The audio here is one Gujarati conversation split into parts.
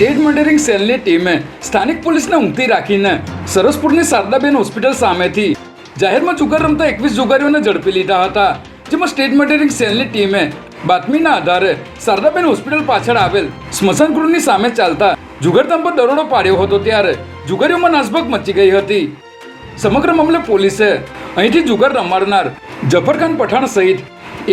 સ્ટેટ મોનિટરિંગ સેલની ટીમે સ્થાનિક પોલીસને ઊંઘતી રાખીને સરસપુરની શારદાબેન હોસ્પિટલ સામેથી જાહેરમાં જુગાર રમતા એકવીસ જુગારીઓને ઝડપી લીધા હતા. જેમાં સ્ટેટ મોનિટરિંગ સેલની ટીમે બાતમીના આધારે શારદાબેન હોસ્પિટલ પાછળ આવેલ સ્મશાનગૃહની સામે ચાલતા જુગારધામ પર દરોડો પાડ્યો હતો ત્યારે જુગારીઓમાં નાસભાગ મચી ગઈ હતી. સમગ્ર મામલે પોલીસે અહીંથી જુગાર રમાડનાર જફરખાન પઠાણ સહિત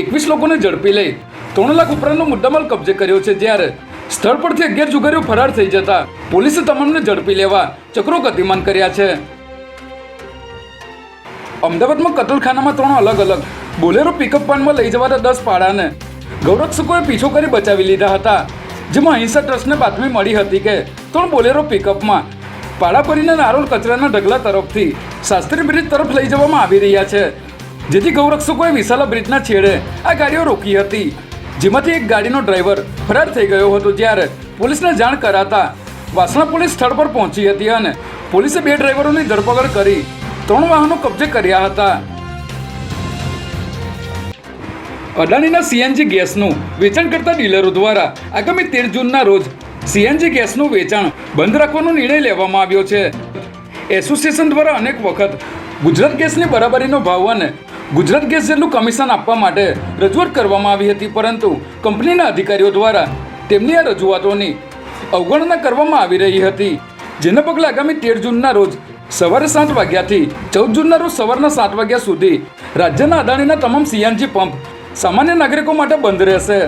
એકવીસ લોકોને ઝડપી લઈ ત્રણ લાખ ઉપરાંતનો મુદ્દામાલ કબજે કર્યો છે, જ્યારે સ્થળ પરથી અગિયાર જુગારીઓ ફરાર થઈ જતા પોલીસે તમામને ઝડપી લેવા ચક્રો ગતિમાન કર્યા છે. અમદાવાદમાં કતલખાનામાં ત્રણ અલગ અલગ બોલેરો પિકઅપ વાનમાં લઈ જવાતા દસ પાડાને ગૌરક્ષકોએ પીછો કરી બચાવી લીધા હતા. જેમાં અહિંસા ટ્રસ્ટને બાતમી મળી હતી કે ત્રણ બોલેરો પિકઅપમાં પાડા ભરીને નારોલ કચરાના ઢગલા તરફથી શાસ્ત્રી બ્રિજ તરફ લઈ જવામાં આવી રહ્યા છે. જેથી ગૌરક્ષકોએ વિશાલા બ્રિજના છેડે આ ગાડીઓ રોકી હતી. જેમાંથી એક ગાડીનો ડ્રાઈવર ફરાર થઈ ગયો હતો જ્યારે પોલીસને જાણ કરાતા વાસણા પોલીસ સ્થળ પર પહોંચી હતી અને પોલીસે બે ડ્રાઈવરોની ધરપકડ કરી ત્રણ વાહનો કબજે કર્યા હતા. અદાણીના સીએનજી ગેસનું વેચાણ કરતા ડીલરો દ્વારા આગામી તેર જૂનના રોજ સીએનજી ગેસનું વેચાણ બંધ રાખવાનો નિર્ણય લેવામાં આવ્યો છે. એસોસિએશન દ્વારા અનેક વખત ગુજરાત ગેસની બરાબરીનો ભાવ અને ગુજરાત ગેસ જેટલું કમિશન આપવા માટે રજૂઆત કરવામાં આવી હતી, પરંતુ કંપનીના અધિકારીઓ દ્વારા તેમની આ રજૂઆતોની અવગણના કરવામાં આવી રહી હતી. જેના પગલે આગામી તેર જૂનના રોજ સવારે સાત વાગ્યાથી ચૌદ જૂનના રોજ સવારના સાત વાગ્યા સુધી રાજ્યના અદાણીના તમામ સીએનજી પંપ સામાન્ય નાગરિકો માટે બંધ રહેશે.